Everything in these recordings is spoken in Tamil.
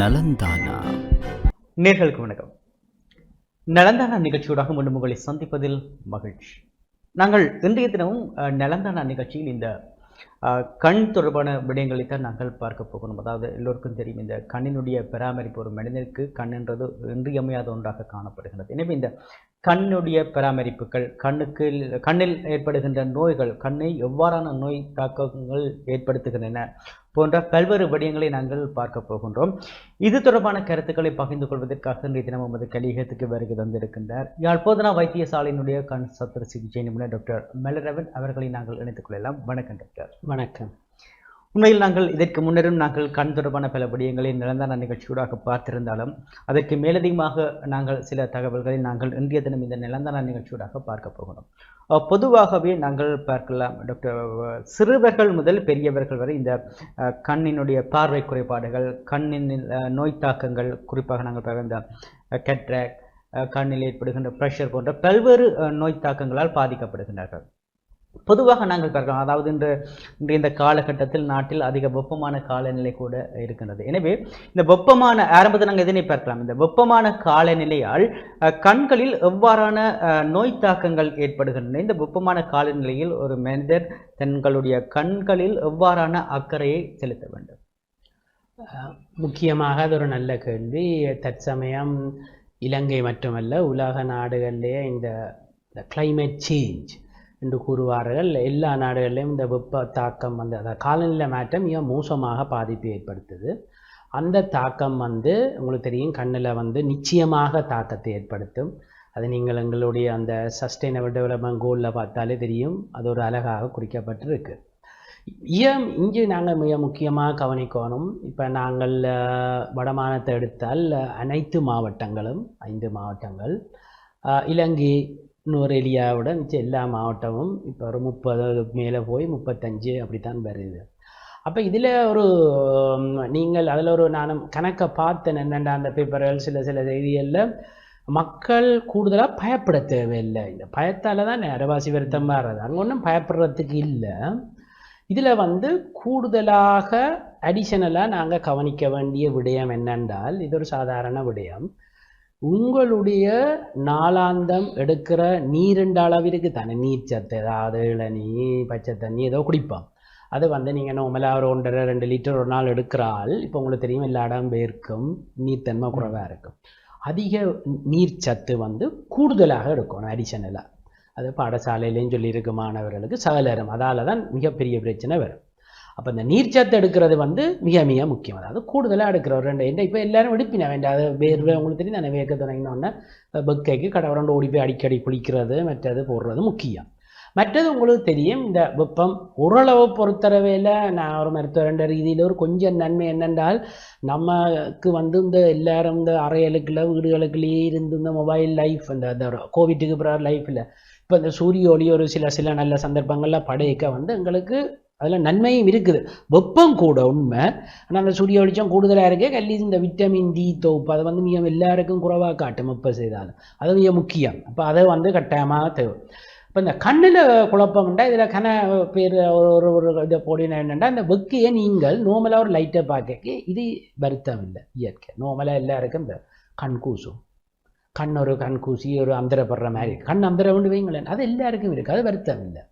நலந்தானா? நேர்களுக்கு வணக்கம். நலந்தானா நிகழ்ச்சியோடாக மீண்டும் உங்களை சந்திப்பதில் மகிழ்ச்சி. நாங்கள் இன்றைய தினமும் அஹ், நலந்தானா நிகழ்ச்சியில் இந்த கண் தொடர்பான விடயங்களை தான் நாங்கள் பார்க்க போகிறோம். அதாவது எல்லோருக்கும் தெரியும் இந்த கண்ணினுடைய பராமரிப்பு ஒரு மனிதனுக்கு என்றது இன்றியமையாத ஒன்றாக காணப்படுகிறது. எனவே இந்த கண்ணுடைய பராமரிப்புகள் கண்ணுக்கு கண்ணில் ஏற்படுகின்ற நோய்கள் கண்ணை எவ்வாறான நோய் தாக்கங்கள் ஏற்படுத்துகின்றன போன்ற பல்வேறு விடயங்களை நாங்கள் பார்க்க போகின்றோம். இது தொடர்பான கருத்துக்களை பகிர்ந்து கொள்வதற்காக இன்றைய தினம் நமது கலிகத்துக்கு வருகை தந்திருக்கின்றார். யாழ் போதனா வைத்தியசாலையினுடைய கண் சத்திர சிகிச்சை நிபுணர் டாக்டர் மெலரவன் அவர்களை நாங்கள் இணைத்துக் கொள்ளலாம். வணக்கம் டாக்டர். வணக்கம். உண்மையில் நாங்கள் இதற்கு முன்னரும் நாங்கள் கண் தொடர்பான பல விடயங்களை நிலந்தான நிகழ்ச்சியூடாக பார்த்திருந்தாலும் அதற்கு மேலதிகமாக நாங்கள் சில தகவல்களை நாங்கள் இன்றைய தினம் இந்த நிலந்தான நிகழ்ச்சியூடாக பார்க்க போகிறோம். பொதுவாகவே நாங்கள் பார்க்கலாம் டாக்டர் சிறுவர்கள் முதல் பெரியவர்கள் வரை இந்த கண்ணினுடைய பார்வை குறைபாடுகள் கண்ணின் நோய் தாக்கங்கள் குறிப்பாக நாங்கள் பார்க்கிற இந்த கட்ராக் கண்ணில் ஏற்படுகின்ற ப்ரெஷர் போன்ற பல்வேறு நோய் தாக்கங்களால் பாதிக்கப்படுகின்றார்கள். பொதுவாக நாங்கள் பார்க்கலாம் அதாவது இன்று இன்று இந்த காலகட்டத்தில் நாட்டில் அதிக வெப்பமான காலநிலை கூட இருக்கின்றது. எனவே இந்த வெப்பமான ஆரம்பத்தில் நாங்கள் இதனை பார்க்கலாம்? இந்த வெப்பமான காலநிலையால் கண்களில் எவ்வாறான நோய் தாக்கங்கள் ஏற்படுகின்றன? இந்த வெப்பமான காலநிலையில் ஒரு மனிதர் தங்களுடைய கண்களில் எவ்வாறான அக்கறையை செலுத்த வேண்டும்? முக்கியமாக அது ஒரு நல்ல கேள்வி. தற்சமயம் இலங்கை மட்டுமல்ல உலக நாடுகளிலேயே இந்த கிளைமேட் சேஞ்ச் என்று கூறுவார்கள். எல்லா நாடுகளிலும் இந்த வெப்ப தாக்கம் வந்து அதாவது காலநிலை மாற்றம் மிக மோசமாக பாதிப்பு ஏற்படுத்துது. அந்த தாக்கம் வந்து உங்களுக்கு தெரியும் கண்ணில் வந்து நிச்சயமாக தாக்கத்தை ஏற்படுத்தும். அது நீங்கள் எங்களுடைய அந்த சஸ்டைனபிள் டெவலப்மெண்ட் கோலில் பார்த்தாலே தெரியும் அது ஒரு அழகாக குறிக்கப்பட்டிருக்கு. ஏன் இங்கே நாங்கள் மிக முக்கியமாக கவனிக்கணும். இப்போ நாங்கள் வடமானத்தை எடுத்தால் அனைத்து மாவட்டங்களும் ஐந்து மாவட்டங்கள் இலங்கை இன்னொரு ஏரியாவோட மிச்சம் எல்லா மாவட்டமும் இப்போ ஒரு முப்பது மேலே போய் முப்பத்தஞ்சு அப்படித்தான் வருது. அப்போ இதில் ஒரு நீங்கள் அதில் ஒரு நான் கணக்கை பார்த்தேன். என்னென்ன அந்த பேப்பர்கள் சில சில செய்திகளில் மக்கள் கூடுதலாக பயப்பட தேவையில்லை. இந்த பயத்தால் தான் நேரவாசி வருத்தம் வர்றது. அங்கே ஒன்றும் பயப்படுறதுக்கு இல்லை. இதில் வந்து கூடுதலாக அடிஷனலாக நாங்கள் கவனிக்க வேண்டிய விடயம் என்னென்றால் இது ஒரு சாதாரண விடயம். உங்களுடைய நாளாந்தம் எடுக்கிற நீருண்ட அளவிற்கு தானே நீர் சத்து ஏதாவது இளநீ பச்சை தண்ணி ஏதோ குடிப்போம். அது வந்து நீங்கள் நோமலாக ஒரு ஒன்றரை ரெண்டு லிட்டர் ஒரு நாள் எடுக்கிற ஆள் இப்போ உங்களுக்கு தெரியும் எல்லா இடம் பேருக்கும் நீர்த்தன்மை குறைவாக இருக்கும். அதிக நீர் சத்து வந்து கூடுதலாக எடுக்கணும் அடிஷனலாக அது பாடசாலையிலையும் சொல்லியிருக்கு மாணவர்களுக்கு சகலரும். அதால் தான் மிகப்பெரிய பிரச்சனை வரும். அப்போ இந்த நீர்ச்சத்து எடுக்கிறது வந்து மிக மிக முக்கியம். அதாவது கூடுதலாக எடுக்கிற ரெண்டு. என்ன இப்போ எல்லாரும் எடுப்பினா வேண்டாம் அது வேர்வை உங்களுக்கு தெரியும் நான் வேர்க்க தொடங்கினோடனே பெக்கைக்கு கடவுரண்டு ஓடி போய் அடிக்கடி குளிக்கிறது மற்றது போடுறது முக்கியம். மற்றது உங்களுக்கு தெரியும் இந்த வெப்பம் ஓரளவு பொறுத்தளவையில் நான் ஒரு மருத்துவ ரீதியில் ஒரு கொஞ்சம் நன்மை என்னென்றால் நமக்கு வந்து இந்த எல்லாரும் இந்த அறையலுக்குள்ள வீடுகளுக்குள்ளேயே இருந்து இந்த மொபைல் லைஃப் இந்த இந்த கோவிட்டுக்கு பிறகு லைஃப்பில் இப்போ இந்த சூரிய ஒளி ஒரு சில சில நல்ல சந்தர்ப்பங்களில் படைக்க வந்து எங்களுக்கு அதில் நன்மையும் இருக்குது. வெப்பம் கூட உண்மை. ஆனால் அந்த சூரிய வெளிச்சம் கூடுதலாக இருக்கே கல்லி இந்த விட்டமின் டி தொகுப்பு அதை வந்து மிக எல்லாருக்கும் குறைவாக காட்டும் வெப்பம் செய்தாலும் அது மிக முக்கியம். அப்போ அதை வந்து கட்டாயமாக தேவை. இப்போ இந்த கண்ணில் குழப்பம்ண்டா இதில் கன பேர் ஒரு ஒரு ஒரு இதை போடினா என்னென்னா இந்த வெக்கையை நீங்கள் நோமலாக ஒரு லைட்டை பார்க்க இது வருத்தம் இல்லை இயற்கை. நோமலாக எல்லாருக்கும் இந்த கண் கூசும். கண் ஒரு கண் கூசி ஒரு அந்தரப்படுற மாதிரி கண் அந்தர கொண்டு வைங்களேன் அது எல்லாருக்கும் இருக்குது அது வருத்தம் இல்லை.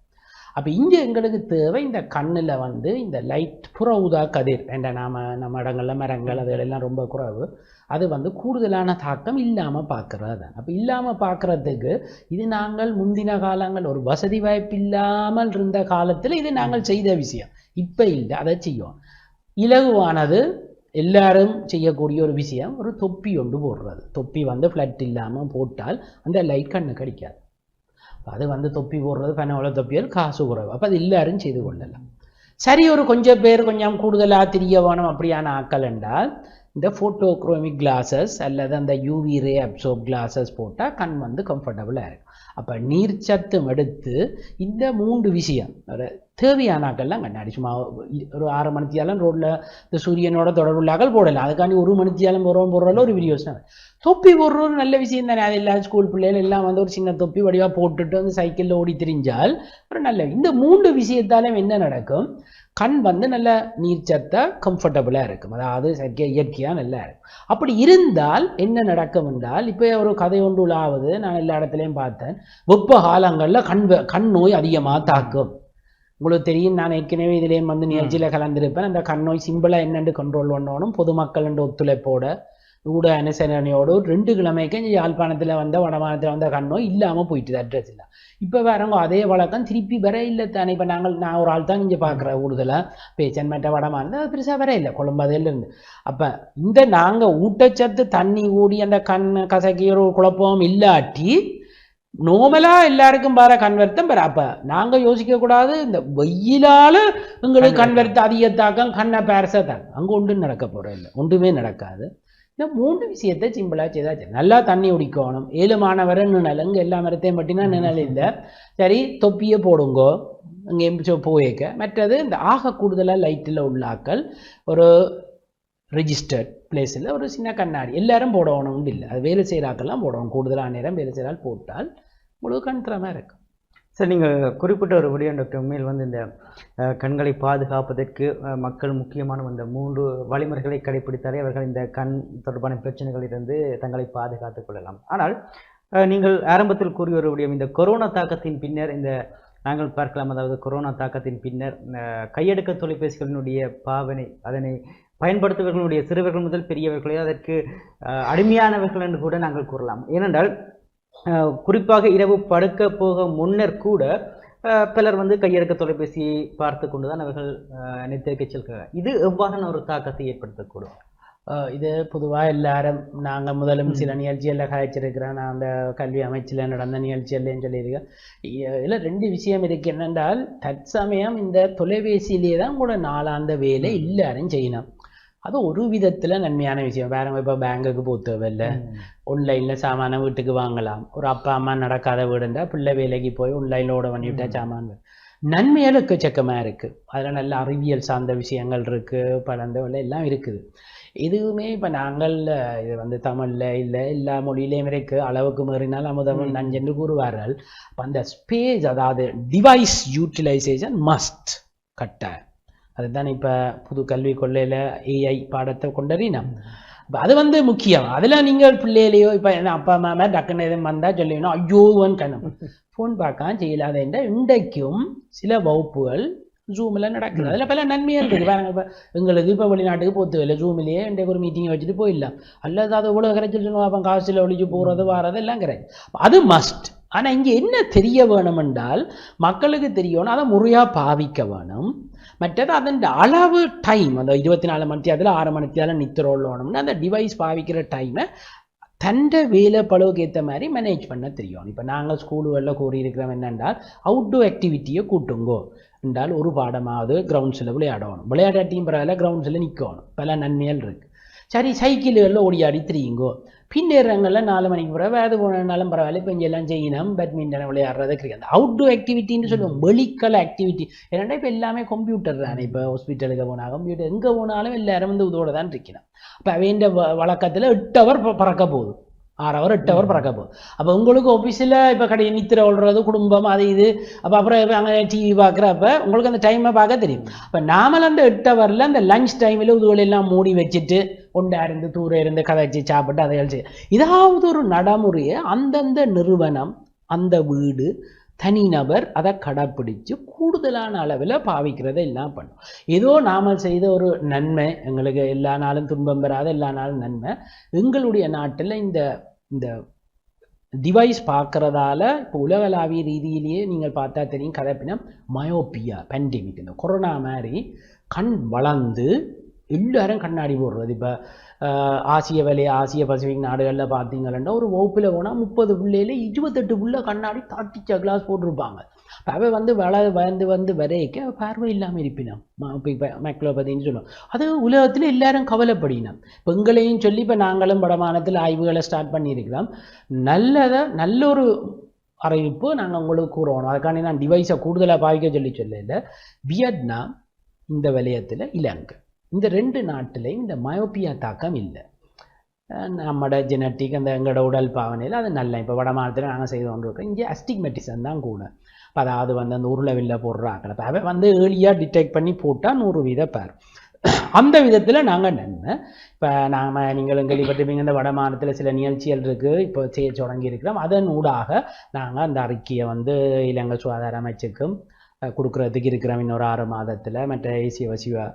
அப்போ இங்கே எங்களுக்கு தேவை இந்த கண்ணில் வந்து இந்த லைட் புற ஊதா கதிர். என்ற நாம நம்ம இடங்களில் மரங்கள் அதுகளெல்லாம் ரொம்ப குறைவு. அது வந்து கூடுதலான தாக்கம் இல்லாமல் பார்க்குறது தான் அப்போ இல்லாமல் பார்க்குறதுக்கு இது நாங்கள் முந்தின காலங்கள் ஒரு வசதி வாய்ப்பு இல்லாமல் இருந்த காலத்தில் இது நாங்கள் செய்த விஷயம். இப்போ இல்லை அதை செய்யும் இலகுவானது எல்லாரும் செய்யக்கூடிய ஒரு விஷயம் ஒரு தொப்பி ஒன்று போடுறது. தொப்பி வந்து ஃப்ளட் இல்லாமல் போட்டால் அந்த லைட் கண்ணு கடிக்காது. அது வந்து தொப்பி போடுறது பனவள தொப்பியால் காசு குறைவு. அப்போ அது எல்லாரும் செய்து கொள்ளலாம். சரி ஒரு கொஞ்சம் பேர் கொஞ்சம் கூடுதலாக தெரிய வேணும் அப்படியான ஆக்கள் என்றால் இந்த ஃபோட்டோக்ரோமிக் கிளாஸஸ் அல்லது அந்த யூவி ரே அப்சோப் கிளாஸஸ் போட்டால் கண் வந்து கம்ஃபர்டபுளாக இருக்கும். அப்போ நீர்ச்சத்தும் எடுத்து இந்த மூன்று விஷயம் ஒரு தேவையானாக்கள்லாம் கண்ணாடி. சும்மா ஒரு ஆறு மணித்தியாலும் ரோட்டில் இந்த சூரியனோட தொடர்புள்ளாக்கள் போடலாம். அதுக்காண்டி ஒரு மணித்தியாலும் போகிறோம் போடுறதுல ஒரு வீடியோஸ் தொப்பி போடுற ஒரு நல்ல விஷயம் தானே. அது எல்லாம் ஸ்கூல் பிள்ளைகள் எல்லாம் வந்து ஒரு சின்ன தொப்பி வடிவாக போட்டுட்டு வந்து சைக்கிளில் ஓடி திரிஞ்சால் ஒரு நல்ல இந்த மூன்று விஷயத்தாலும் என்ன நடக்கும்? கண் வந்து நல்ல நீர்ச்சத்தை கம்ஃபர்டபுளாக இருக்கும். அதாவது செயற்கை இயற்கையாக நல்லா இருக்கும். அப்படி இருந்தால் என்ன நடக்கும் என்றால் இப்போ ஒரு கதை ஒன்று உலாவது. நான் எல்லா இடத்துலையும் பார்த்தேன். வெப்ப காலங்களில் கண் கண் நோய் அதிகமாக தாக்கும். உங்களுக்கு தெரியும் நான் ஏற்கனவே இதுலேயும் வந்து நிகழ்ச்சியில் கலந்திருப்பேன். அந்த கண் நோய் சிம்பிளாக என்னென்று கண்ட்ரோல் பண்ணணும் பொதுமக்கள் என்ற ஒத்துழைப்போட. ஊட அனுசரணையோடு ரெண்டு கிழமைக்கு யாழ்ப்பாணத்தில் வந்த வடமாநிலத்தில் வந்த கண் நோய் இல்லாமல் போயிட்டுது அட்ரஸ் இல்லை இப்போ வேறவங்க அதே வழக்கம் திருப்பி வர இல்லை தானே. இப்போ நாங்கள் நான் ஒரு ஆள் தான் இங்கே பார்க்குறேன் கூடுதலாக பேச்சன் மற்ற வடமாநிலம் அது பெருசாக வர இல்லை. கொழும்பதிலிருந்து அப்போ இந்த நாங்கள் ஊட்டச்சத்து தண்ணி ஊடி அந்த கண் கசக்கி ஒரு குழப்பம் இல்லாட்டி நோமலாக எல்லாருக்கும் வர கண் வருத்தம் பெற அப்போ நாங்கள் யோசிக்கக்கூடாது இந்த வெயிலால் எங்களுக்கு கண் வருத்தம் அதிகத்தாக்கம் கண்ணை பேரச தான். அங்கே ஒன்றும் நடக்க போகிறோம் இல்லை. ஒன்றுமே நடக்காது. இந்த மூன்று விஷயத்தை சிம்பிளாக செய்தாச்சு. நல்லா தண்ணி குடிக்கணும். ஏழு மாணவரை நிழல் இங்கே எல்லா மரத்தையும் மட்டும்னா நிழல் இல்லை. சரி தொப்பியை போடுங்கோ. இங்கே எம்பிச்சோ போயேக்க. மற்றது இந்த ஆக கூடுதலாக லைட்டில் உள்ள ஆக்கள் ஒரு ரெஜிஸ்டர்ட் பிளேஸில் ஒரு சின்ன கண்ணாடி. எல்லாரும் போடணும்னு இல்லை. அது வேலை செய்கிறாக்கெல்லாம் போடணும். கூடுதலான நேரம் வேலை செய்கிறால் போட்டால் முழு கண்திரமாக இருக்கும். சார் நீங்கள் குறிப்பிட்ட ஒரு விடயம் டாக்டர் உண்மையில் வந்து இந்த கண்களை பாதுகாப்பதற்கு மக்கள் முக்கியமான அந்த மூன்று வழிமுறைகளை கடைபிடித்தாலே அவர்கள் இந்த கண் தொடர்பான பிரச்சனைகளிலிருந்து தங்களை பாதுகாத்துக் கொள்ளலாம். ஆனால் நீங்கள் ஆரம்பத்தில் கூறிய ஒரு விடயம் இந்த கொரோனா தாக்கத்தின் பின்னர் இந்த நாங்கள் பார்க்கலாம் அதாவது கொரோனா தாக்கத்தின் பின்னர் கையெடுக்க தொலைபேசிகளினுடைய பாவனை அதனை பயன்படுத்துபவர்களுடைய சிறுவர்கள் முதல் பெரியவர்களே அதற்கு அடிமையானவர்கள் என்று கூட நாங்கள் கூறலாம். ஏனென்றால் குறிப்பாக இரவு படுக்க போக முன்னர் கூட பலர் வந்து கையடக்க தொலைபேசியை பார்த்து கொண்டு தான் அவர்கள் நித்திரைக்க செல்கிறார் இது எவ்வாறான ஒரு தாக்கத்தை ஏற்படுத்தக்கூடும்? இது பொதுவாக எல்லாரும் நாங்கள் முதலும் சில நிகழ்ச்சிகளில் நான் அந்த கல்வி அமைச்சில் நடந்த நிகழ்ச்சிகள்லையும் சொல்லியிருக்கேன். இதில் ரெண்டு விஷயம் இருக்கு. என்னென்றால் தற்சமயம் இந்த தொலைபேசியிலே தான் கூட நாளாந்த வேலை எல்லாரும் செய்யணும். அது ஒரு விதத்தில் நன்மையான விஷயம் வேற இப்போ பேங்குக்கு போக தேவையில்லை ஆன்லைனில் சாமானை வீட்டுக்கு வாங்கலாம் ஒரு அப்பா அம்மா நடக்காத வீடுண்டா பிள்ளை வேலைக்கு போய் ஆன்லைனில் ஓட பண்ணிவிட்டா சாமான். நன்மைகள் எக்கச்சக்கமாக இருக்குது அதில் நல்ல அறிவியல் சார்ந்த விஷயங்கள் இருக்குது பழந்தவள்ள எல்லாம் இருக்குது இதுவுமே இப்போ நாங்கள் இது வந்து தமிழில் இல்லை எல்லா மொழியிலையும் இருக்கு அளவுக்கு மீறினால் அமுதம் நஞ்சென்று கூறுவார்கள் அந்த ஸ்பேஸ் அதாவது டிவைஸ் யூட்டிலைசேஷன் மஸ்ட் கட்டாயம் அதுதான் இப்போ புது கல்விக் கொள்ளையில் ஏஐ பாடத்தை கொண்டறினோம் இப்போ அது வந்து முக்கியம். அதில் நீங்கள் பிள்ளையிலையோ இப்போ என்ன அப்பா அம்மா மேலே டக்குன்னு எதுவும் வந்தால் சொல்லிடணும் ஐயோவன் கணம் ஃபோன் பார்க்க செய்யலாத என்ற இன்றைக்கும் சில வகுப்புகள் ஜூமில் நடக்குது. அதில் பல நன்மையாக இருக்குது. பாருங்க இப்போ எங்களுக்கு இப்போ வெளிநாட்டுக்கு போத்து இல்லை ஜூமிலேயே இன்றைக்கு ஒரு மீட்டிங் வச்சுட்டு போயிடலாம். அல்லது அது இவ்வளோ கரைச்சல் சொல்லுவோம் அப்போ காசில் ஒழிச்சு போகிறது வாரது எல்லாம் கிடையாது. அது மஸ்ட் ஆனால் இங்கே என்ன தெரிய வேணும் என்றால் மக்களுக்கு தெரியணும் அதை முறையாக பாவிக்க வேணும். மற்றது அதன் அளவு டைம் அந்த இருபத்தி நாலு மணி தேதியில் ஆறு மணி நேரம் நித்திரோல்லணும்னா அந்த டிவைஸ் பாவிக்கிற டைமை தண்ட வேலை பழுவுக்கு ஏற்ற மாதிரி மேனேஜ் பண்ண தெரியும். இப்போ நாங்கள் ஸ்கூலுகளில் கூறியிருக்கிறோம் என்னென்றால் அவுட்டோர் ஆக்டிவிட்டியை கூட்டுங்கோ. என்றால் ஒரு பாடமாவது கிரவுண்ட்ஸில் விளையாடணும். விளையாட்டாட்டியும் பரவாயில்ல கிரவுண்ட்ஸில் நிற்கணும் பல நன்மைகள் இருக்குது சரி சைக்கிள்களில் ஓடியாடி திரியுங்கோ. பின்னேறங்களில் நாலு மணிக்கு பிறகு வேறு போனாலும் பரவாயில்ல. இப்போ இங்கே எல்லாம் செய்யணும். பேட்மிண்டன் விளையாடுறது கிரிக்கெட் அவுட்டோர் ஆக்டிவிட்டின்னு சொல்லுவோம். வெளிக்கல ஆக்டிவிட்டி ஏன்னா இப்போ எல்லாமே கம்ப்யூட்டர் தானே. இப்போ ஹாஸ்பிட்டலுக்கு போனால் கம்ப்யூட்டர் எங்கே போனாலும் எல்லாரும் வந்து இதோட தான் இருக்கணும். அப்போ அவன் வழக்கத்தில் எட்டு ஹவர் பறக்க போகுது. ஆறு ஹவர் எட்டு ஹவர் பறக்க போகுது. அப்போ உங்களுக்கு ஆஃபீஸில் இப்போ கடை நித்திர ஓடுறது குடும்பம் அது இது. அப்போ அப்புறம் அங்கே டிவி பார்க்குறப்ப உங்களுக்கு அந்த டைமை பார்க்க தெரியும். அப்போ நாமல் அந்த எட்டு ஹவரில் அந்த லஞ்ச் டைமில் இதுகளெல்லாம் மூடி வச்சுட்டு ஒண்டா இருந்து தூர இருந்து கதைச்சி சாப்பிட்டு அதை அழிச்சு ஏதாவது ஒரு நடைமுறையை அந்தந்த நிறுவனம் அந்த வீடு தனிநபர் அதை கடைப்பிடிச்சு கூடுதலான அளவில் பாவிக்கிறதை எல்லாம் பண்ணும்? ஏதோ நாம செய்த ஒரு நன்மை எங்களுக்கு எல்லா நாளும் துன்பம் பெறாத எல்லா நாளும் நன்மை எங்களுடைய நாட்டில் இந்த இந்த டிவைஸ் பார்க்குறதால இப்போ உலகளாவிய ரீதியிலேயே நீங்கள் பார்த்தா தெரியும் கதைப்பினம் மயோப்பியா பேண்டமிக் இந்த கொரோனா மாதிரி கண் வளர்ந்து எல்லாரும் கண்ணாடி போடுறது. இப்போ ஆசிய வேலை ஆசிய பசிபிக் நாடுகளில் பார்த்தீங்கன்னா ஒரு வகுப்பில் போனால் முப்பது பிள்ளையில இருபத்தெட்டு புள்ள கண்ணாடி தாட்டிச்ச கிளாஸ் போட்டிருப்பாங்க. அவை வந்து வள வந்து வந்து வரைக்க பார்வை இல்லாமல் இருப்பினான். இப்போ மைக்ரோபதின்னு சொல்லுவோம். அது உலகத்தில் எல்லாரும் கவலைப்படினோம். பெண்களையும் சொல்லி இப்போ நாங்களும் படமானத்தில் ஆய்வுகளை ஸ்டார்ட் பண்ணியிருக்கிறோம். நல்லதை நல்ல ஒரு அறிவிப்பு நாங்கள் உங்களுக்கு கூறுவோம். அதுக்காண்டி நான் டிவைஸை கூடுதலாக பாவிக்க சொல்லி சொல்லல. வியட்நாம் இந்த விலையத்தில் இலங்கை. இந்த ரெண்டு நாட்டிலையும் இந்த மயோப்பியா தாக்கம் இல்லை. நம்மட ஜெனட்டிக் அந்த எங்களோட உடல் பாவனையில் அது நல்ல. இப்போ வட மாநிலத்தில் நாங்கள் செய்து கொண்டு இருக்கோம் இங்கே அஸ்டிக்மெட்டிசன் தான் கூட. இப்போ அதாவது வந்து அந்த உருளவில் போடுறாங்க இப்போ அவன் வந்து ஏர்லியாக டிடெக்ட் பண்ணி போட்டால் நூறு வீத பேர் அந்த விதத்தில் நாங்கள் நன்மை இப்போ நாம் நீங்களும் கேள்விப்பட்டிருப்பீங்க இந்த வட மாநிலத்தில் சில நிகழ்ச்சிகள் இருக்குது இப்போ செய்ய தொடங்கி இருக்கிறோம். அதன் ஊடாக நாங்கள் அந்த அறிக்கையை வந்து இலங்கை சுகாதார அமைச்சுக்கும் கொடுக்குறதுக்கு இருக்கிறோம். இன்னொரு ஆறு மாதத்தில். மற்ற ஏசிய வசிவா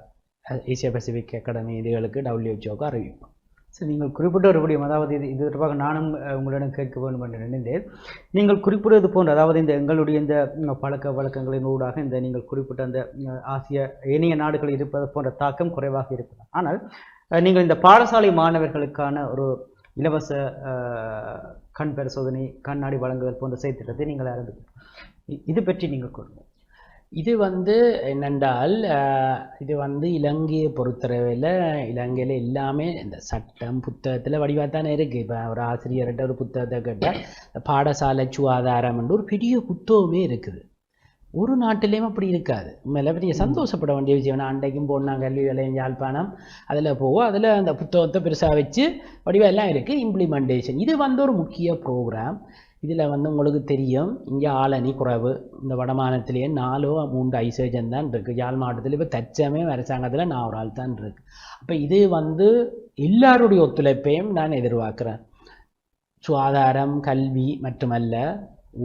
ஏசியா பசிபிக் அகாடமி இதுகளுக்கு டபிள்யூஹெச்ஓக்கு அறிவிப்போம் ஸோ நீங்கள் குறிப்பிட்ட ஒரு அதாவது இது இது தொடர்பாக நானும் உங்களிடம் கேட்க வேண்டும் என்று நினைந்தேன். நீங்கள் குறிப்பிடுவது போன்ற அதாவது இந்த எங்களுடைய இந்த பழக்க வழக்கங்களின் ஊடாக இந்த நீங்கள் குறிப்பிட்ட அந்த ஆசிய ஏனைய நாடுகளில் இருப்பது போன்ற தாக்கம் குறைவாக இருப்பது. ஆனால் நீங்கள் இந்த பாடசாலை மாணவர்களுக்கான ஒரு இலவச கண் பரிசோதனை கண்ணாடி வழங்குதல் போன்ற செய்திட்டத்தை நீங்கள் ஆரம்பிக்கிறீர்கள் இது பற்றி நீங்கள் கூறுங்கள். இது வந்து என்னென்றால் இது வந்து இலங்கையை பொறுத்தளவில் இலங்கையில் எல்லாமே இந்த சட்டம் புத்தகத்தில் வடிவாக தானே இருக்குது இப்போ ஒரு ஆசிரியர்கிட்ட ஒரு புத்தகத்தை கேட்டால் பாடசாலை சுகாதாரம் என்று ஒரு பெரிய புத்தகமே இருக்குது. ஒரு நாட்டிலையும் அப்படி இருக்காது. உண்மையில பெரிய சந்தோஷப்பட வேண்டிய விஷயம் நான் அன்றைக்கும் போனாங்க கல்வி விலையம் யாழ்ப்பாணம் அதில் போவோம். அதில் அந்த புத்தகத்தை பெருசாக வச்சு வடிவம் எல்லாம் இருக்குது இம்ப்ளிமெண்டேஷன் இது வந்து ஒரு முக்கிய ப்ரோக்ராம் இதில் வந்து உங்களுக்கு தெரியும் இங்கே ஆளணி குறைவு. இந்த வடமாநிலத்திலேயே நாலோ மூன்று ஐசேஜன் தான் இருக்குது யாழ் மாவட்டத்தில் இப்போ தற்சமயம் அரசாங்கத்தில் நான் ஒரு ஆள் தான் இருக்கு. அப்போ இது வந்து எல்லாருடைய ஒத்துழைப்பையும் நான் எதிர்பார்க்குறேன். சுகாதாரம் கல்வி மட்டுமல்ல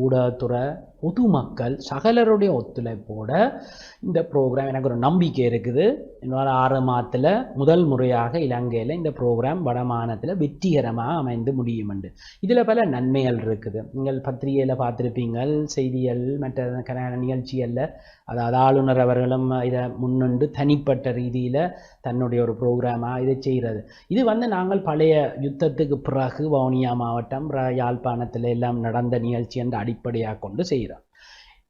ஊடகத்துறை பொதுமக்கள் சகலருடைய ஒத்துழைப்போட இந்த ப்ரோக்ராம் எனக்கு ஒரு நம்பிக்கை இருக்குது. இன்னொரு ஆறு மாதத்தில் முதல் முறையாக இலங்கையில் இந்த ப்ரோக்ராம் வடமானத்தில் வெற்றிகரமாக அமைந்து முடியும் என்று இதில் பல நன்மைகள் இருக்குது. நீங்கள் பத்திரிகையில் பார்த்துருப்பீங்கள் செய்திகள் மற்ற கன நிகழ்ச்சிகளில் அதாவது ஆளுநர் அவர்களும் இதை முன்னின்று தனிப்பட்ட ரீதியில் தன்னுடைய ஒரு ப்ரோக்ராமாக இதை செய்கிறது. இது வந்து நாங்கள் பழைய யுத்தத்துக்கு பிறகு வவுனியா மாவட்டம் ர- யாழ்ப்பாணத்தில் எல்லாம் நடந்த நிகழ்ச்சி என்ற அடிப்படையாக கொண்டு செய்கிறோம்.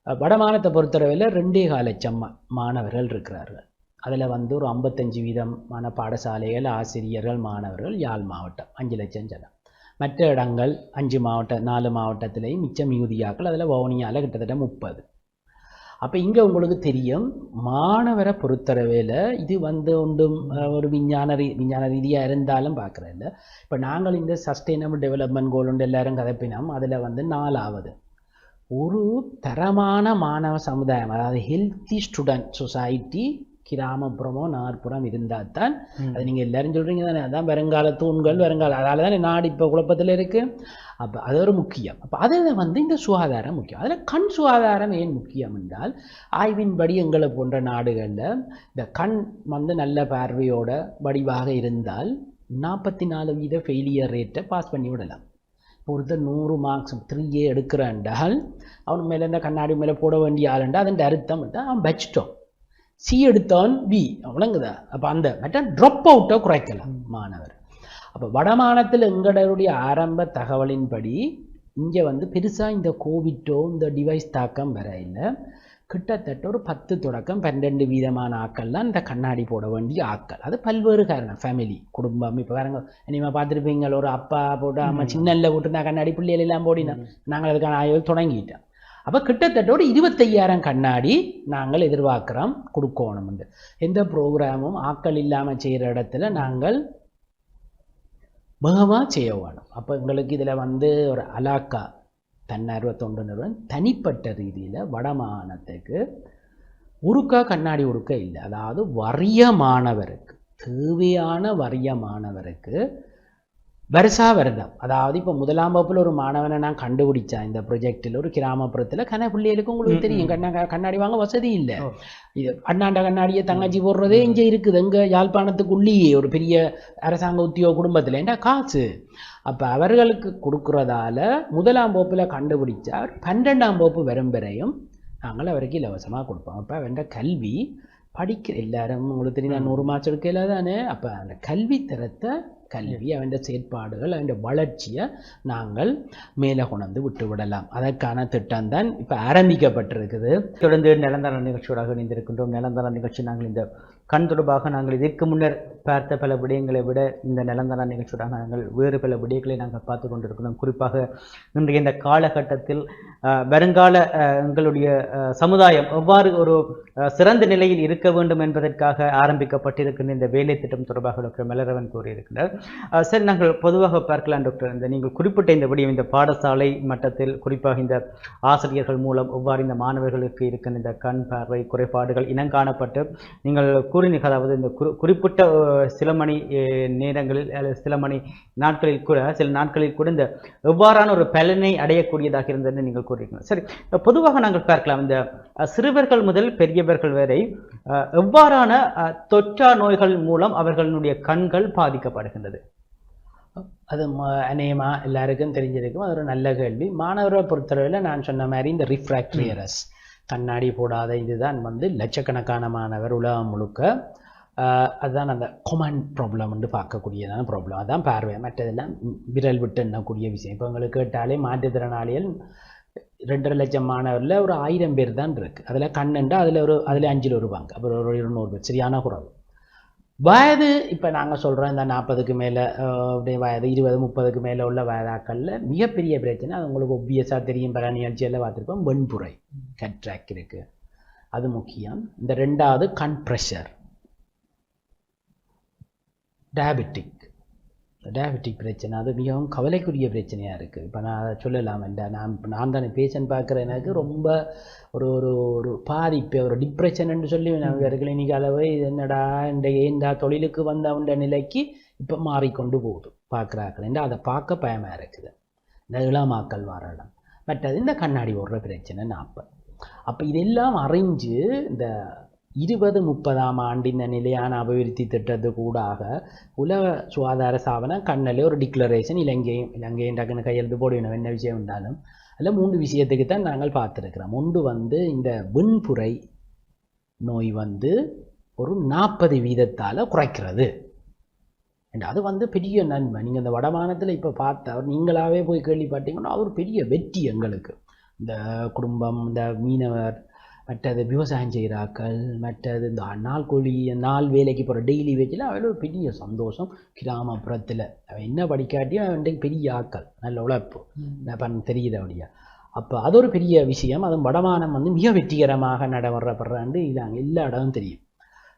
வடமானத்தை பொறுத்தளவில் ரெண்டே கால லட்சம் மாணவர்கள் இருக்கிறார்கள். அதில் வந்து ஒரு ஐம்பத்தஞ்சு வீதமான பாடசாலைகள் ஆசிரியர்கள் மாணவர்கள் யாழ் மாவட்டம் அஞ்சு லட்சம் ஜனம். மற்ற இடங்கள் அஞ்சு மாவட்ட நாலு மாவட்டத்திலையும் மிச்ச மிகுதியாக்கள் அதில் வவுனியாவில் கிட்டத்தட்ட முப்பது. அப்போ இங்கே உங்களுக்கு தெரியும் மாணவரை பொறுத்தளவில் இது வந்து ஒன்றும் ஒரு விஞ்ஞான ரீ விஞ்ஞான ரீதியாக இருந்தாலும் பார்க்குறதில்ல இப்போ நாங்கள் இந்த சஸ்டைனபிள் டெவலப்மெண்ட் கோல் உண்டு எல்லாரும் கதப்பினோம் அதில் வந்து நாலாவது. ஒரு தரமான மாணவ சமுதாயம் அதாவது ஹெல்த்தி ஸ்டூடெண்ட் சொசைட்டி கிராமப்புறமோ நாற்புறம் இருந்தால் தான் அது நீங்கள் எல்லாரும் சொல்கிறீங்க தானே அதான் வருங்கால தூண்கள் வருங்கால அதால தானே நாடு இப்போ குழப்பத்தில் இருக்குது அப்போ அது ஒரு முக்கியம். அப்போ அதில் வந்து இந்த சுகாதாரம் முக்கியம். அதில் கண் சுகாதாரம் ஏன் முக்கியம் என்றால் ஆய்வின்படி எங்களை போன்ற நாடுகளில் இந்த கண் வந்து நல்ல பார்வையோட வடிவாக இருந்தால் நாற்பத்தி நாலு வீத ஃபெயிலியர் ரேட்டை பாஸ் பண்ணி விடலாம். பொறுத்த ஒருத்தர் நூறு மார்க்ஸ் த்ரீயே எடுக்கிறான்டால் அவன் மேலே இந்த கண்ணாடி மேலே போட வேண்டிய ஆளுண்டா அதன் அர்த்தம் அவன் வச்சிட்டோம். சி எடுத்தான் வி விளங்குதா? அப்போ அந்த மற்ற ட்ராப் அவுட்டை குறைக்கலாம் மாணவர். அப்போ வடமானத்தில் எங்களுடைய ஆரம்ப தகவலின்படி இங்கே வந்து பெருசாக இந்த கோவிட்டோ இந்த டிவைஸ் தாக்கம் வர இல்லை. கிட்டத்தட்ட ஒரு பத்து தொடக்கம் பன்னெண்டு வீதமான ஆட்கள் தான் இந்த கண்ணாடி போட வேண்டிய ஆட்கள் அது பல்வேறு காரணம். ஃபேமிலி குடும்பம். இப்போ பாருங்க இனிமே பார்த்துருப்பீங்க ஒரு அப்பா போட்டு அம்மா சின்னல்ல போட்டு நான் கண்ணாடி பிள்ளைகள் எல்லாம் போடினோம் நாங்கள் அதுக்கான ஆய்வு தொடங்கிட்டோம். அப்போ கிட்டத்தட்ட ஒரு இருபத்தையாயிரம் கண்ணாடி நாங்கள் எதிர்பார்க்குறோம் கொடுக்கணும் எந்த ப்ரோக்ராமும் ஆட்கள் இல்லாமல் செய்கிற இடத்துல நாங்கள் வேகமாக செய்ய வேணும். அப்போ எங்களுக்கு இதில் வந்து ஒரு அலாக்கா தன்னார்வ தொண்டு நிறுவனம் தனிப்பட்ட ரீதியில் வடமாகாணத்துக்கு உருக்கா கண்ணாடி உருக்க இல்லை. அதாவது வறிய மாணவருக்கு தேவையான வறிய மாணவருக்கு வருஷா வருடம். அதாவது இப்போ முதலாம் வகுப்புல ஒரு மாணவனை நான் கண்டுபிடிச்சேன். இந்த ப்ரொஜெக்டில் ஒரு கிராமப்புறத்தில் கண்ண பிள்ளைகளுக்கு உங்களுக்கு தெரியும். கண்ணா கண்ணாடி வாங்க வசதி இல்லை. இது அண்ணாண்ட கண்ணாடியை தங்கச்சி போடுறதே இங்கே இருக்குது. எங்க யாழ்ப்பாணத்துக்குள்ளேயே ஒரு பெரிய அரசாங்க உத்தியோக குடும்பத்தில். ஏன்டா காசு? அப்போ அவர்களுக்கு கொடுக்குறதால முதலாம் வகுப்பில் கண்டுபிடிச்சா பன்னெண்டாம் வகுப்பு வரும் வரையும் நாங்கள் அவருக்கு இலவசமாக கொடுப்போம். அப்போ அவன் கல்வி படிக்கிற எல்லாரும் உங்களுக்கு தெரியும் நான் நூறு மார்க்ஸ் எடுக்கல தானே அப்போ அந்த கல்வி தரத்தை கல்வி அவன் செயற்பாடுகள் அவன் வளர்ச்சியை நாங்கள் மேலே கொண்டு விட்டு விடலாம் அதற்கான திட்டம் தான் இப்போ ஆரம்பிக்கப்பட்டிருக்குது தொடர்ந்து நிலந்தர நிகழ்ச்சியோடாக இணைந்திருக்கின்றோம் நிலந்தர நிகழ்ச்சி நாங்கள் இந்த கண் தொடர்பாக நாங்கள் இதற்கு முன்னர் பார்த்த பல விடயங்களை விட இந்த நிலந்தான நிகழ்ச்சியோட நாங்கள் வேறு பல விடயங்களை நாங்கள் பார்த்து கொண்டிருக்கிறோம். குறிப்பாக இன்றைய இந்த காலகட்டத்தில் வருங்கால எங்களுடைய சமுதாயம் எவ்வாறு ஒரு சிறந்த நிலையில் இருக்க வேண்டும் என்பதற்காக ஆரம்பிக்கப்பட்டிருக்கின்ற இந்த வேலை திட்டம் தொடர்பாக டாக்டர் மலரவன் கூறியிருக்கிறார். சரி நாங்கள் பொதுவாக பார்க்கலாம் டாக்டர். இந்த நீங்கள் குறிப்பிட்ட இந்த விடயம் இந்த பாடசாலை மட்டத்தில் குறிப்பாக இந்த ஆசிரியர்கள் மூலம் எவ்வாறு இந்த மாணவர்களுக்கு இருக்கின்ற இந்த கண் பார்வை குறைபாடுகள் இனங்காணப்பட்டு நீங்கள் கூறினீர்கள் அதாவது இந்த குறி குறிப்பிட்ட சில மணி நேரங்களில் அல்லது சில மணி நாட்களில் கூட சில நாட்களில் கூட இந்த எவ்வாறான ஒரு பலனை அடையக்கூடியதாக இருந்ததுன்னு நீங்கள் கூறுறீங்க சரி பொதுவாக நாங்கள் பார்க்கலாம். இந்த சிறுவர்கள் முதல் பெரியவர்கள் வரை எவ்வாறான தொற்றா நோய்கள் மூலம் அவர்களுடைய கண்கள் பாதிக்கப்படுகின்றது? அது ம- அநேகமா எல்லாருக்கும் தெரிஞ்சிருக்கும். அது ஒரு நல்ல கேள்வி. மாணவரை பொறுத்தளவில் நான் சொன்ன மாதிரி இந்த ரிஃப்ராக்டரி எரஸ் கண்ணாடி போடாத இதுதான் வந்து லட்சக்கணக்கான மாணவர் உலகம் முழுக்க அதுதான் அந்த கொமன் ப்ராப்ளம்னு பார்க்கக்கூடியதான ப்ராப்ளம் அதுதான் பார்வை. மற்றதெல்லாம் விரல் விட்டு எண்ணக்கூடிய விஷயம். இப்போ உங்களுக்கு கேட்டாலே மாற்றுத்திறனாளிகள் ரெண்டரை லட்சம் மாணவரில் ஒரு ஆயிரம் பேர் தான் இருக்குது அதில் கண்ணுண்டா அதில் ஒரு அதில் அஞ்சில் ஒரு பங்கு அப்புறம் ஒரு இருநூறு பேர். சரியான குறவு. வயது இப்போ நாங்கள் சொல்கிறோம் இந்த நாற்பதுக்கு மேலே அப்படியே வயது இருபது முப்பதுக்கு மேலே உள்ள வயதாக்களில் மிகப்பெரிய பிரச்சனை அது உங்களுக்கு ஒப்வியஸாக தெரியும் பல நிகழ்ச்சியெல்லாம் பார்த்துருப்போம் வெண்புரை கட்ராக் இருக்குது அது முக்கியம். இந்த ரெண்டாவது கண் ப்ரெஷர் டயபெட்டிக் டயபெட்டிக் பிரச்சனை அது மிகவும் கவலைக்குரிய பிரச்சனையாக இருக்குது இப்போ நான் அதை சொல்லலாம் இந்த நான் நான் தானே பேஷண்ட் பார்க்குற எனக்கு ரொம்ப ஒரு ஒரு ஒரு பாதிப்பு ஒரு டிப்ரெஷன் சொல்லி நான் வேறு கிளினிக் அளவு இது என்னடா இந்த ஏண்டா தொழிலுக்கு வந்தவன்ற நிலைக்கு இப்போ மாறிக்கொண்டு போகுது. பார்க்குறாக்கள் ஏண்டா அதை பார்க்க பயமாக இருக்குது. இந்த இளமாக்கல் வரலாம் மற்றது இந்த கண்ணாடி ஓடுற பிரச்சனை நாற்பது. அப்போ இதெல்லாம் அறிஞ்சு இந்த இருபது முப்பதாம் ஆண்டு இந்த நிலையான அபிவிருத்தி திட்டத்து கூடாக உலக சுகாதார சாபனம் கண்ணில் ஒரு டிக்ளரேஷன் இலங்கையும் இலங்கையும் டக்குன்னு கையெழுத்து போடணும் என்ன விஷயம் இருந்தாலும் அதில் மூன்று விஷயத்துக்கு தான் நாங்கள் பார்த்துருக்கிறோம். ஒன்று வந்து இந்த விண்புரை நோய் வந்து ஒரு நாற்பது வீதத்தால் குறைக்கிறது. அது வந்து பெரிய நன்மை. நீங்கள் இந்த வடமானத்தில் இப்போ பார்த்தா நீங்களாகவே நீங்களாவே போய் கேள்விப்பட்டீங்கன்னா அது ஒரு பெரிய வெற்றி எங்களுக்கு. இந்த குடும்பம் இந்த மீனவர் மற்றது விவசாயம் செய்கிறாக்கள் மற்றது இந்த நாள் கூலி நாள் வேலைக்கு போகிற டெய்லி வேஜில் அவள் ஒரு பெரிய சந்தோஷம் கிராமப்புறத்தில். அவன் என்ன படிக்காட்டியும் அவன் பெரிய ஆக்கள் நல்ல உழைப்பு. பண்ண தெரியுது அப்படியா அப்போ அது ஒரு பெரிய விஷயம். அது வடமானம் வந்து மிக வெற்றிகரமாக நடைமுறைப்படுறாண்டு. இது அங்கே எல்லா இடமும் தெரியும்.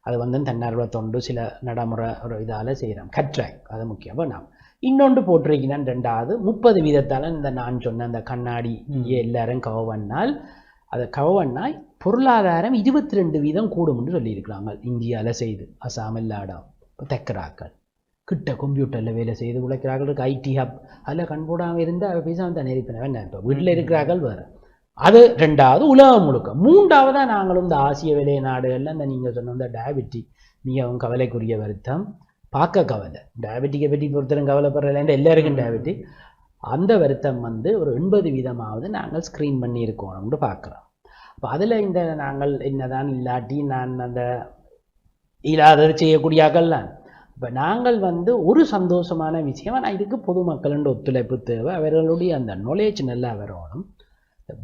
அது வந்து தன்னார்வ தொண்டு சில நடைமுறை ஒரு இதால் செய்கிறோம் கட்ராக் அது முக்கியம் அப்போ நாம். இன்னொன்று போட்டிருக்கிறேன் ரெண்டாவது முப்பது வீதத்தால் இந்த நான் சொன்ன அந்த கண்ணாடி எல்லாரும் கவவனால் அதை கவவன்னாய் பொருளாதாரம் இருபத்தி ரெண்டு வீதம் கூடும்னு சொல்லியிருக்கிறாங்க. இந்தியாவில் செய்து அசாம் இல்லாடம் இப்போ தெக்கராக்கள். கிட்ட கம்ப்யூட்டரில் வேலை செய்து உழைக்கிறார்கள். ஐடி ஹப் அதில் கண்போடாமல் இருந்தால் பேசாமல் தான் நெறிப்பினவன் என்ன இப்போ வீட்டில் இருக்கிறார்கள் வேறு. அது ரெண்டாவது உலகம் முழுக்க. மூன்றாவதாக நாங்களும் இந்த ஆசிய விலை நாடுகளில் இந்த நீங்கள் சொன்ன இந்த டயபெட்டி மிகவும் கவலைக்குரிய வருத்தம் பார்க்க கவலை. டயபெட்டிக்கை பற்றி பொறுத்தரும் கவலைப்படுறதுலேருந்து எல்லாருக்கும் டயபெட்டிக் அந்த வருத்தம் வந்து ஒரு எண்பது வீதமாவது நாங்கள் ஸ்க்ரீன் பண்ணி இருக்கோம்னு பார்க்குறோம் அப்போ அதில் இந்த நாங்கள் என்னதான் இல்லாட்டி நான் அந்த இல்லாதது செய்யக்கூடியாக்கள் தான். இப்போ நாங்கள் வந்து ஒரு சந்தோஷமான விஷயம் ஆனால் இதுக்கு பொதுமக்களின் ஒத்துழைப்பு தேவை. அவர்களுடைய அந்த நாலேஜ் நல்லா வரணும்.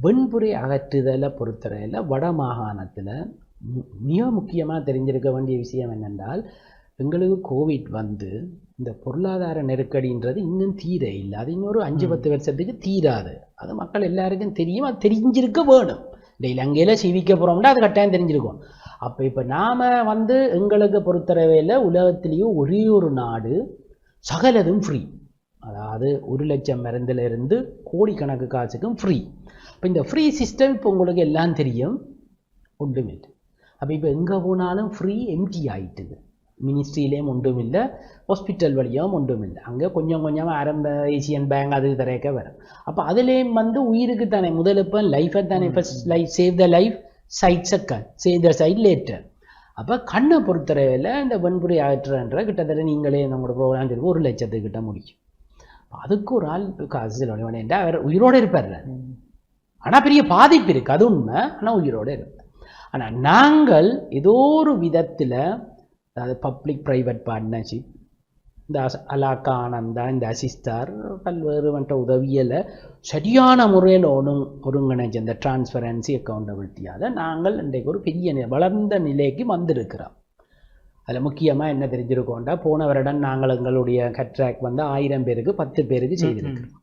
வெண்புரை அகற்றுதலை பொறுத்தவரையில் வட மாகாணத்தில் மிக முக்கியமாக தெரிஞ்சிருக்க வேண்டிய விஷயம் என்னென்றால் எங்களுக்கு கோவிட் வந்து இந்த பொருளாதார நெருக்கடின்றது இன்னும் தீர இல்லை அது இன்னொரு அஞ்சு பத்து வருஷத்துக்கு தீராது. அது மக்கள் எல்லாருக்கும் தெரியும் அது தெரிஞ்சிருக்க வேணும். இல்லை இலங்கையில் சிவிக்க போகிறோம்னா அது கட்டாயம் தெரிஞ்சிருக்கும். அப்போ இப்போ நாம் வந்து எங்களுக்கு பொறுத்தளவையில் உலகத்திலேயும் ஒரே ஒரு நாடு சகலதும் ஃப்ரீ அதாவது ஒரு லட்சம் மருந்திலிருந்து கோடிக்கணக்கு காசுக்கும் ஃப்ரீ இப்போ இந்த ஃப்ரீ சிஸ்டம் இப்போ உங்களுக்கு எல்லாம் தெரியும். ஒன்றுமில்லை. அப்போ இப்போ எங்கே போனாலும் ஃப்ரீ எம்டி ஆகிட்டுது மினிஸ்ட்ரியிலேயும் ஒன்றும் இல்லை ஹாஸ்பிட்டல் வழியாகவும் ஒன்றும் இல்லை அங்கே கொஞ்சம் கொஞ்சமாக ஆரம்ப ஏசியன் பேங்க் அது திறக்க வரும். அப்போ அதுலேயும் வந்து உயிருக்கு தானே முதல் இப்போ லைஃபை தானே இப்போ life save the life side சக்கன் save the side later அப்போ கண்ணை பொறுத்தளவில் இந்த வன்புரை ஆற்றுன்ற கிட்டத்தட்ட நீங்களே நம்மளோட ப்ரோக்ராம் சொல்லி ஒரு லட்சத்துக்கிட்ட முடியும். அதுக்கு ஒரு ஆள் காசு செலவழி வேண்டாம் அவர் உயிரோடு இருப்பார்? ஆனால் பெரிய பாதிப்பு இருக்குது அது உண்மை ஆனால் உயிரோடு இருப்பார். ஆனால் நாங்கள் ஏதோ ஒரு விதத்தில் அதாவது பப்ளிக் ப்ரைவேட் பார்ட்னர்ஷிப் இந்த அலாக்கா ஆனந்தா இந்த அசிஸ்டார் பல்வேறு மற்ற உதவியலை சரியான முறையில் ஒருங் ஒருங்கிணைச்ச இந்த டிரான்ஸ்பரன்சி அக்கௌண்டபிலிட்டியால் நாங்கள் இன்றைக்கு ஒரு பெரிய வளர்ந்த நிலைக்கு வந்திருக்கிறோம். அதில் முக்கியமாக என்ன தெரிஞ்சிருக்கோண்டா போன வருடம் நாங்கள் எங்களுடைய கட்ராக் வந்து ஆயிரம் பேருக்கு பத்து பேருக்கு செய்திருக்கிறோம்.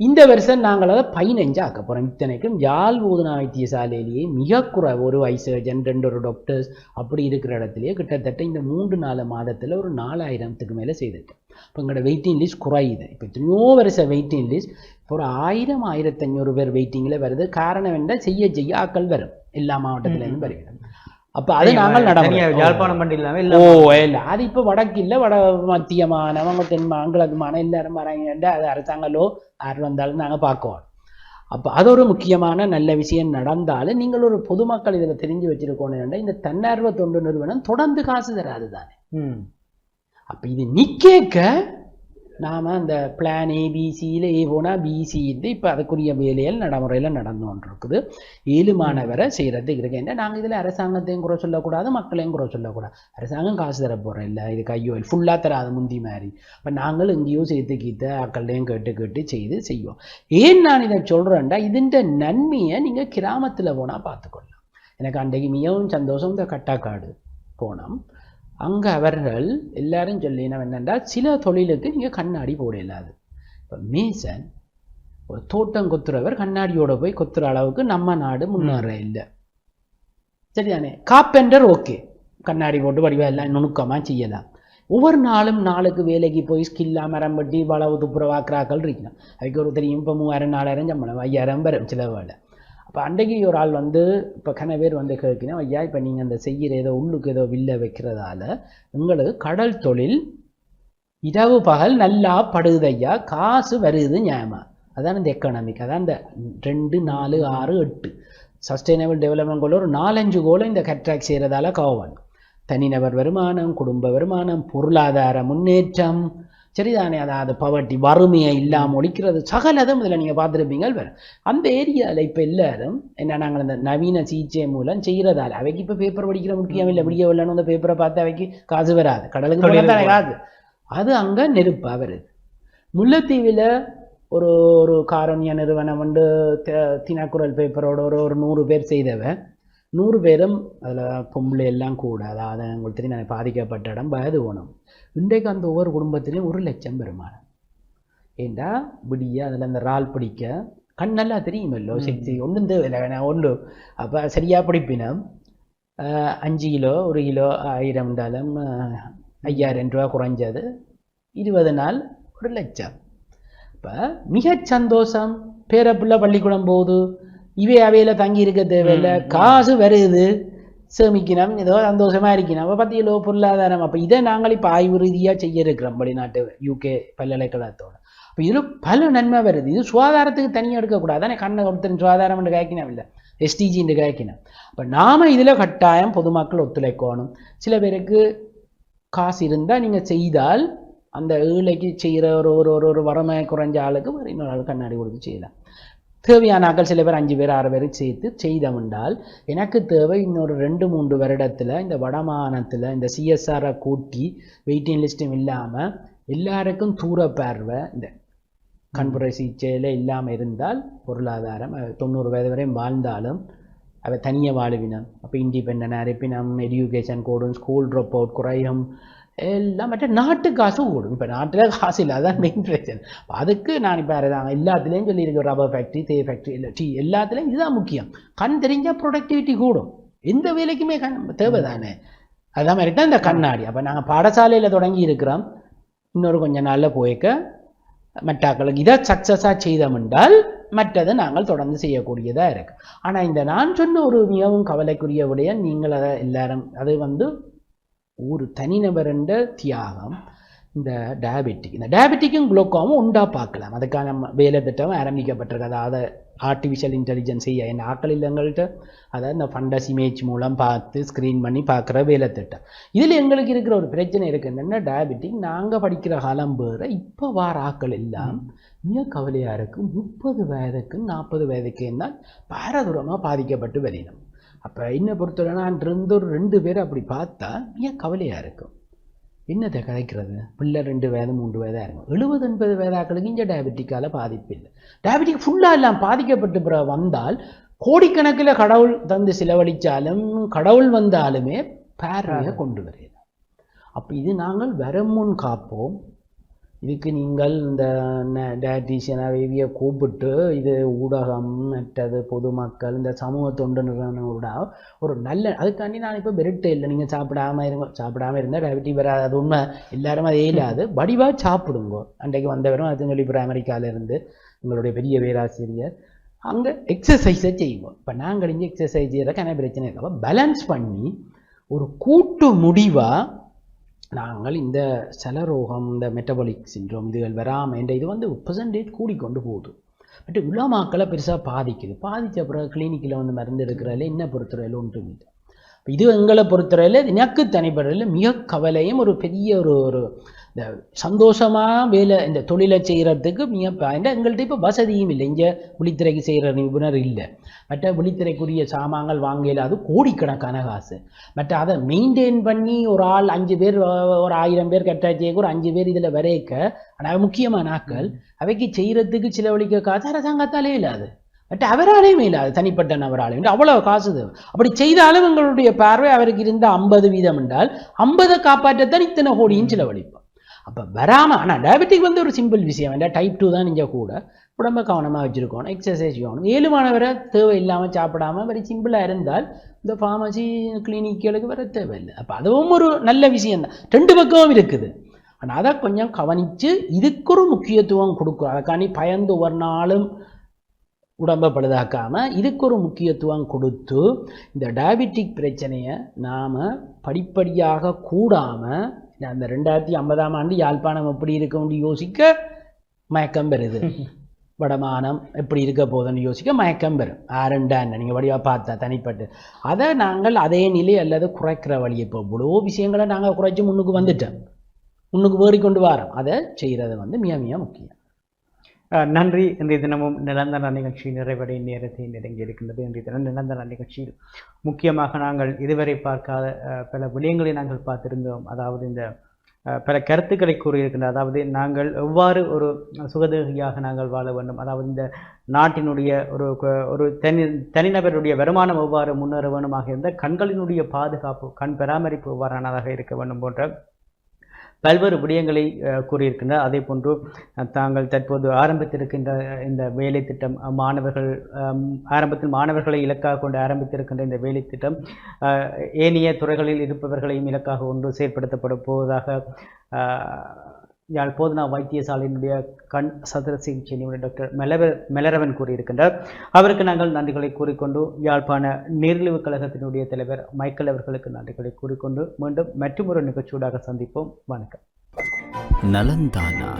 இந்த வருஷம் நாங்கள் அதை பதினஞ்சு ஆக்க போகிறோம் இத்தனைக்கும் யாழ் ஊதுனா வைத்தியசாலையிலேயே மிக குறை ஒரு வயசு சர்ஜன் ரெண்டு ஒரு டாக்டர்ஸ் அப்படி இருக்கிற இடத்துலயே கிட்டத்தட்ட இந்த மூன்று நாலு மாதத்தில் ஒரு நாலாயிரத்துக்கு மேலே செய்திருக்கேன். இப்போ எங்களோட வெயிட்டிங் லிஸ்ட் குறையுது. இப்போ எத்தனையோ வருஷம் வெயிட்டிங் லிஸ்ட் இப்போ ஒரு ஆயிரம் ஆயிரத்தஞ்சூறு பேர் வெயிட்டிங்கில் வருது. காரணம் என்ன? செய்ய செய்ய ஆக்கள் வரும். எல்லா மாவட்டத்துலேருந்து வருகிறது. அப்போ அது நாங்கள் நடைமுறை யாழ்ப்பாணம் மட்டும் இல்லாம ஓ இல்ல இல்ல. அது இப்போ வடக்கு இல்ல வட மத்தியமானவங்க தென்மா கிழக்குமான எல்லாரும் வராங்க. அது அரசாங்கலோ யார் வந்தாலும் நாங்க பார்க்குவோம். அப்போ அது ஒரு முக்கியமான நல்ல விஷயம் நடந்தாலும் நீங்கள் ஒரு பொதுமக்கள் இதில் தெரிஞ்சு வச்சிருக்கணும் இந்த தன்னார்வ தொண்டு நிறுவனம் தொடர்ந்து காசு தராது தானே அப்போ இது நிற்கேக்க நாம் அந்த பிளான் ஏபிசியில் ஏ போனால் பிசி இது இப்போ அதுக்குரிய வேலைகள் நடைமுறையில் நடந்து கொண்டிருக்குது. ஏழு மாணவரை செய்கிறது இருக்கேன் நாங்கள் இதில் அரசாங்கத்தையும் குறை சொல்லக்கூடாது மக்களையும் குறை சொல்லக்கூடாது. அரசாங்கம் காசு தர போகிறோம் இல்லை இது கையோ ஃபுல்லாக தராது முந்தி மாதிரி. இப்போ நாங்கள் எங்கேயோ சேர்த்து கீத்த ஆக்கள்டையும் கேட்டு கேட்டு செய்து செய்வோம். ஏன் நான் இதை சொல்கிறேன்டா இதுன்ற நன்மையை நீங்கள் கிராமத்தில் போனால் பார்த்துக்கொள்ளலாம். எனக்கு அன்றைக்கு மிகவும் சந்தோஷம். இந்த கட்டாக்காடு போனோம். அங்கே அவர்கள் எல்லாரும் சொல்லினோம் என்னென்னா சில தொழிலுக்கு நீங்கள் கண்ணாடி போட இல்லாது இப்போ மேசன் ஒரு தோட்டம் கொத்துறவர் கண்ணாடியோட போய் கொத்துற அளவுக்கு நம்ம நாடு முன்னேற இல்லை. சரிதானே? Carpenter okay. கண்ணாடி போட்டு வடிவம் எல்லாம் நுணுக்கமாக செய்யலாம். ஒவ்வொரு நாளும் நாளுக்கு வேலைக்கு போய் ஸ்கில்லாக மரம் வெட்டி வளவு துப்புரவாக்குறாக்கள் இருக்கணும் அதுக்கு ஒரு தெரியும் இப்போ மூவாயிரம் நாலாயிரம் சம்பளம் ஐயாயிரம் வரும் சில வேலை அப்போ அன்றைக்கு ஒரு ஆள் வந்து இப்போ கன பேர் வந்து கேட்கணும் ஐயா இப்போ நீங்கள் அந்த செய்கிற ஏதோ உள்ளுக்கு ஏதோ வில்ல வைக்கிறதால உங்களுக்கு கடல் தொழில் இரவு பகல் நல்லா படுது ஐயா காசு வருது நியாயமா அதான் இந்த எக்கனாமிக் அதான் இந்த ரெண்டு நாலு ஆறு எட்டு. சஸ்டைனபிள் டெவலப்மெண்ட் கோல் ஒரு நாலஞ்சு கோலை இந்த கட்ராக் செய்கிறதால கோவன் தனிநபர் வருமானம் குடும்ப வருமானம் பொருளாதார முன்னேற்றம் சரிதானே? அதாவது பவர்ட்டி வறுமையை இல்லாமல் ஒழிக்கிறது சகலதும் இதில் நீங்கள் பார்த்துருப்பீங்க வேறு அந்த ஏரியாவில் இப்போ எல்லாரும் என்ன நாங்கள் இந்த நவீன சிகிச்சை மூலம் செய்கிறதால அவைக்கு இப்போ பேப்பர் படிக்கிற முக்கியம் இல்லை விடிய இல்லைன்னு அந்த பேப்பரை பார்த்து அவைக்கு காசு வராது. கடலுக்கு போனா தொழிலுக்கு தானே காசு? அது அங்கே நெருப்பாக வருது. முல்லைத்தீவில் ஒரு ஒரு காரணிய நிறுவனம் வந்து தினக்குரல் பேப்பரோட ஒரு ஒரு நூறு பேர் செய்தவன் நூறு பேரும் அதில் பொம்பளை எல்லாம் கூட அதாவது உங்களுக்கு தெரியும் நான் பாதிக்கப்பட்ட இடம் வயது ஓணும் இன்றைக்கு அந்த ஒவ்வொரு குடும்பத்திலையும் ஒரு லட்சம் வருமானம் ஏண்டா விடிய அதில் அந்த இறால் பிடிக்க கண் நல்லா தெரியுமல்லோ? சக்தி ஒன்றும் தேவையில்லை ஒன்று அப்போ சரியாக பிடிப்பினம். அஞ்சு கிலோ ஒரு கிலோ ஆயிரம் ஆஹ் ஐயாயிரம் ரூபா குறைஞ்சது. இருபது நாள் ஒரு லட்சம். இப்போ மிகச் சந்தோஷம். பேரப்பிள்ளை பள்ளிக்கூடம் போகுது. இவை அவையில தங்கி இருக்க தேவையில்லை காசு வருது. சேமிக்கணும். ஏதோ சந்தோஷமா இருக்கணும். அப்போ பத்து கிலோ பொருளாதாரம். அப்போ இதை நாங்கள் இப்போ ஆய்வு ரீதியாக செய்ய இருக்கிறோம் வெளிநாட்டு யூகே பல்கலைக்கழகத்தோட. அப்போ இதில் பல நன்மை வருது. இது சுகாதாரத்துக்கு தனியாக எடுக்கக்கூடாது. தானே கண்ணை ஒருத்தர் சுகாதாரம் என்று காய்க்கணும் இல்லை. எஸ்டிஜி என்று காய்க்கணும் அப்போ நாம இதில் கட்டாயம் பொதுமக்கள் ஒத்துழைக்கணும். சில பேருக்கு காசு இருந்தால் நீங்கள் செய்தால் அந்த ஏழைக்கு செய்கிற ஒரு ஒரு ஒரு ஒரு வறுமை குறைஞ்ச ஆளுக்கு இன்னொரு ஆள் கண்ணாடி கொடுத்து செய்யலாம். தேவையான ஆட்கள் சில பேர் அஞ்சு பேர் ஆறு பேர் சேர்த்து செய்தவென்றால் எனக்கு தேவை இன்னொரு ரெண்டு மூன்று வருடத்தில் இந்த வடமாகாணத்தில் இந்த சிஎஸ்ஆரை கூட்டி வெயிட்டிங் லிஸ்ட்டும் இல்லாமல் எல்லாருக்கும் தூர பார்வை இந்த கண்புரை சிகிச்சையில் இல்லாமல் இருந்தால் பொருளாதாரம் தொண்ணூறு வயது வரையும் வாழ்ந்தாலும் அவை தனியாக வாழுவினம். அப்போ இண்டிபெண்டனாக இருப்பினம் எஜுகேஷன் கோடும் ஸ்கூல் ட்ராப் அவுட் குறையும். எல்லாம் மற்ற நாட்டு காசு கூடும் இப்போ நாட்டில் காசு இல்லை அதுதான் மெயின் பிரச்சனை அதுக்கு நான் இப்போ அரசாங்கம் எல்லாத்துலேயும் சொல்லியிருக்க ரப்பர் ஃபேக்ட்ரி தே ஃபேக்ட்ரி இல்லை டீ எல்லாத்துலேயும் இதுதான் முக்கியம். கண் தெரிஞ்சால் ப்ரொடக்டிவிட்டி கூடும். எந்த வேலைக்குமே கண் தேவை தானே அதான் மாதிரி இந்த கண்ணாடி. அப்போ நாங்கள் பாடசாலையில் தொடங்கி இருக்கிறோம். இன்னொரு கொஞ்ச நாளில் போய்க்க மற்றாக்களுக்கு இதை சக்ஸஸாக செய்தோமென்றால் மற்றதை நாங்கள் தொடர்ந்து செய்யக்கூடியதாக இருக்குது ஆனால் இந்த நான் சொன்ன ஒரு மிகவும் கவலைக்குரிய விடயம் நீங்கள் அதை எல்லாரும் அது வந்து ஒரு தனிநபருண்ட தியாகம் இந்த டயபெட்டிக் இந்த டயபெட்டிக்கும் குளோக்காவும் உண்டாக பார்க்கலாம். அதுக்கான வேலை திட்டம் ஆரம்பிக்கப்பட்டிருக்கு. அதாவது ஆர்டிஃபிஷியல் இன்டெலிஜென்ஸ் என் ஆக்கள் இல்லைங்கள்ட்ட அதை இந்த ஃபண்டஸ் இமேஜ் மூலம் பார்த்து ஸ்க்ரீன் பண்ணி பார்க்குற வேலை திட்டம். இதில் எங்களுக்கு இருக்கிற ஒரு பிரச்சனை இருக்குது என்னென்னா டயபெட்டிக் நாங்கள் படிக்கிற காலம் வேறு இப்போ வார ஆக்கள் எல்லாம் மிக கவலையாக இருக்குது முப்பது வயதுக்கு நாற்பது வயதுக்கு என்ன பாரதூரமாக பாதிக்கப்பட்டு வரையணும் அப்போ என்னை பொறுத்தவரை நான் இருந்து ஒரு ரெண்டு பேர் அப்படி பார்த்தா மிக கவலையாக இருக்கும். என்னத்தை கதைக்கிறது? பிள்ளை ரெண்டு வயது மூன்று வயதாக இருக்கும். எழுபது எண்பது வயதாக்களுக்கு இங்கே டயபெட்டிக்கால பாதிப்பு இல்லை. டயபெட்டிக் ஃபுல்லாக எல்லாம் பாதிக்கப்பட்டு பிறகு வந்தால் கோடிக்கணக்கில் கடவுள் தந்து செலவழித்தாலும் கடவுள் வந்தாலுமே பார்வையை கொண்டு வருகிறது அப்போ இது நாங்கள் வரமுன் காப்போம். இதுக்கு நீங்கள் இந்த டயட்டீஷியனை வேவிய கூப்பிட்டு இது ஊடகம் மற்றது பொதுமக்கள் இந்த சமூக தொண்டு நிறுவனங்களோட ஒரு நல்ல அதுக்காண்டி நான் இப்போ பெருட்டே இல்லை. நீங்கள் சாப்பிடாம இருங்க சாப்பிடாம இருந்தால் டயபெட்டி வராது அது உண்மை. எல்லாரும் அதே இல்லாது வடிவாக சாப்பிடுங்க. அன்றைக்கு வந்தவரும் அது சொல்லி அமெரிக்கால இருந்து எங்களுடைய பெரிய பேராசிரியர் அங்கே எக்ஸசைஸை செய்வோம் இப்போ நாங்கள் இங்கே எக்ஸசைஸ் செய்கிறதுக்கான பிரச்சனை இல்லை அப்போ பேலன்ஸ் பண்ணி ஒரு கூட்டு முடிவாக நாங்கள் இந்த செலரோகம் இந்த மெட்டபாலிக் சின்ரோம் இதுகள் வராமல் இந்த இது வந்து பெர்சன்டேஜ் கூடிக்கொண்டு போகுது. பட் உலமாக்களை பெருசாக பாதிக்குது. பாதித்த பிறகு கிளினிக்கில் வந்து மருந்து எடுக்கிறதுல என்ன பொறுத்தவரையில் ஒன்றும் இல்லை இது எங்களை பொறுத்தவரையில் எனக்கு தனிப்படையில் மிக கவலையும் ஒரு பெரிய ஒரு ஒரு இந்த சந்தோஷமாக வேலை இந்த தொழிலை செய்கிறதுக்கு மிக பயந்த எங்கள்கிட்ட இப்போ வசதியும் இல்லை. இங்கே விழித்திரைக்கு செய்கிற நிபுணர் இல்லை. மற்ற விழித்திரைக்குரிய சாமான்கள் வாங்கல அது கோடிக்கணக்கான காசு. மற்ற அதை மெயின்டைன் பண்ணி ஒரு ஆள் அஞ்சு பேர் ஒரு ஆயிரம் பேர் கட்டாச்சு ஒரு அஞ்சு பேர் இதில் வரைக்க ஆனால் முக்கியமான ஆட்கள் அவைக்கு செய்கிறதுக்கு செலவழிக்க காசு அரசாங்கத்தாலே இல்லாது. பட் அவராலேயும் இல்லாது தனிப்பட்ட நபராலையும் அவ்வளோ காசு தேவை. அப்படி செய்தாலும் எங்களுடைய பார்வை அவருக்கு இருந்த ஐம்பது வீதம் என்றால் ஐம்பதை காப்பாற்றத்தான் இத்தனை கோடியும் செலவழிப்போம். அப்போ வராமல் ஆனால் டயபெட்டிக் வந்து ஒரு சிம்பிள் விஷயம். வேண்டாம் டைப் டூ தான் நீங்கள் கூட. உடம்ப கவனமாக வச்சுருக்கணும். எக்ஸசைஸ் செய்யணும் ஏழுமானவரை தேவை இல்லாமல் சாப்பிடாம வெரி சிம்பிளாக இருந்தால் இந்த ஃபார்மசி கிளினிக்குகளுக்கு வர தேவையில்லை. அப்போ அதுவும் ஒரு நல்ல விஷயம் தான். ரெண்டு பக்கமும் இருக்குது. ஆனால் அதை கொஞ்சம் கவனித்து இதுக்கு ஒரு முக்கியத்துவம் கொடுக்கும் அதுக்காண்டி பயந்து ஒரு நாளும் உடம்பை பழுதாக்காம இதுக்கு ஒரு முக்கியத்துவம் கொடுத்து இந்த டயபெட்டிக் பிரச்சனையை நாம் படிப்படியாக கூடாமல் அந்த ரெண்டாயிரத்தி ஐம்பதாம் ஆண்டு யாழ்ப்பாணம் எப்படி இருக்கும்னு யோசிக்க மயக்கம் பெறுது. வடமானம் எப்படி இருக்க போகுதுன்னு யோசிக்க மயக்கம் பெறும். ஆரண்டான் நீங்கள் வடிவாக பார்த்தா தனிப்பட்டு. அதை நாங்கள் அதே நிலை அல்லது குறைக்கிற வழி இப்போ இவ்வளோ விஷயங்களை நாங்கள் குறைச்சி முன்னுக்கு வந்துட்டோம். முன்னுக்கு வேறிக்கொண்டு வரோம். அதை செய்கிறது வந்து மிக மிக முக்கியம். நன்றி. இன்றைய தினமும் நிரந்தர நிகழ்ச்சி நிறைவடை நேரத்தை நெருங்கி இருக்கின்றது. இன்றைய தினம் நிரந்தர நிகழ்ச்சியில் முக்கியமாக நாங்கள் இதுவரை பார்க்காத பல விடயங்களை நாங்கள் பார்த்திருந்தோம். அதாவது இந்த பல கருத்துக்களை கூறியிருக்கின்ற அதாவது நாங்கள் எவ்வாறு ஒரு சுகதேகியாக நாங்கள் வாழ வேண்டும். அதாவது இந்த நாட்டினுடைய ஒரு ஒரு தனி தனிநபருடைய வருமானம் எவ்வாறு முன்னேற வேண்டுமாக இருந்த கண்களினுடைய பாதுகாப்பு கண் பராமரிப்பு எவ்வாறானதாக இருக்க வேண்டும் போன்ற பல்வேறு விடயங்களை கூறியிருக்கின்றனர் அதே போன்று தாங்கள் தற்போது ஆரம்பித்திருக்கின்ற இந்த வேலை திட்டம் மாணவர்கள் ஆரம்பத்தில் மாணவர்களை இலக்காக கொண்டு ஆரம்பித்திருக்கின்ற இந்த வேலை திட்டம் ஏனைய துறைகளில் இருப்பவர்களையும் இலக்காக கொண்டு செயற்படுத்தப்பட போவதாக யாழ் போதனா வைத்தியசாலையினுடைய கண் சதுர சிகிச்சை நிபுணர் டாக்டர் மெலவ மெலரவன் கூறியிருக்கின்றார். அவருக்கு நாங்கள் நன்றிகளை கூறிக்கொண்டு யாழ்ப்பாண நீர்ழிவு கழகத்தினுடைய தலைவர் மைக்கேல் அவர்களுக்கு நன்றிகளை கூறிக்கொண்டு மீண்டும் மற்றொரு நிகழ்ச்சியூடாக சந்திப்போம். வணக்கம். நலந்தானா